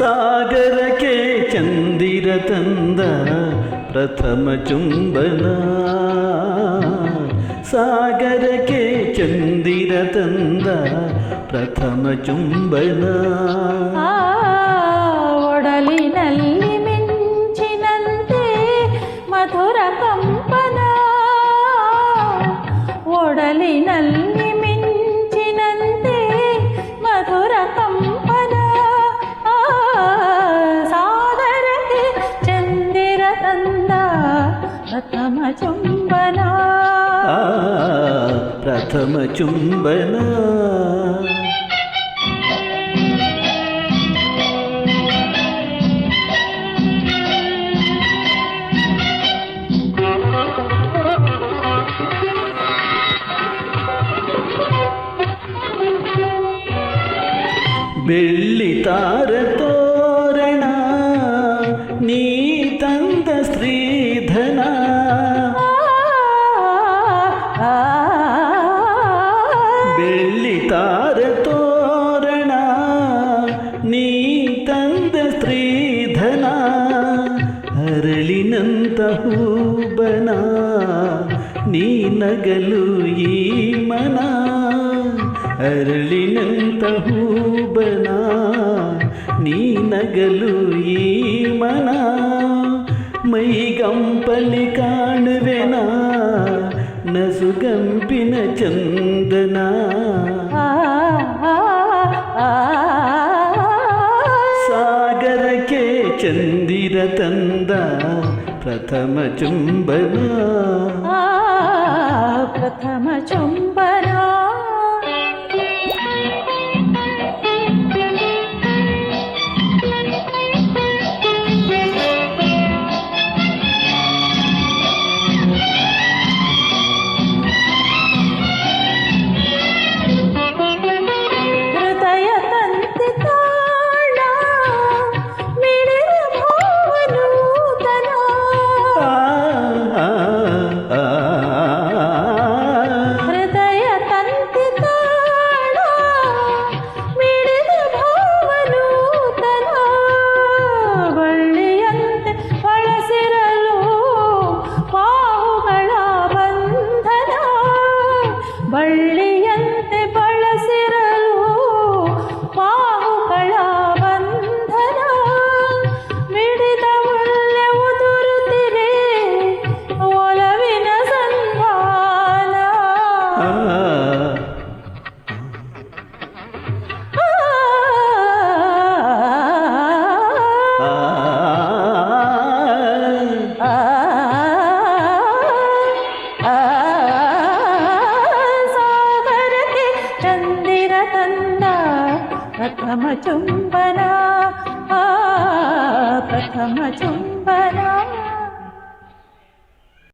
ಸಾಗರಕ್ಕೆ ಚಂದಿರ ತಂದ ಪ್ರಥಮ ಚುಂಬನ. ಸಾಗರಕ್ಕೆ ಚಂದಿರ ತಂದ ಪ್ರಥಮ ಚುಂಬನ. ಒಡಲಿನಲ್ಲಿ ಪ್ರಥಮ ಚುಂಬನ ಆ ಪ್ರಥಮ ಚುಂಬನ ಬೆಳ್ಳಿ ತಾರ ತೋರಣ ನೀ ತಂದ ಸ್ತ್ರೀಧನ ತೋರಣ ನೀ ತಂದ ಸ್ತ್ರೀಧನ ಅರಳಿನಂತ ಹೂಬನ ನೀ ನಗಲು ಈ ಮನ ಅರಳಿನಂತ ಹೂಬನ ನೀ ನಗಲು ಈ ಮನ ಮೈಗಂಪಲಿ ಕಾಣುವೆನ ನಸುಗಂಪಿನ ಚಂದನ ಸಾಗರಕ್ಕೆ ಚಂದಿರ ತಂದ ಪ್ರಥಮ ಚುಂಬನ ಪ್ರಥಮ ಚುಂಬನ ప్రథమ చుంబనా ప్రథమ చుంబనా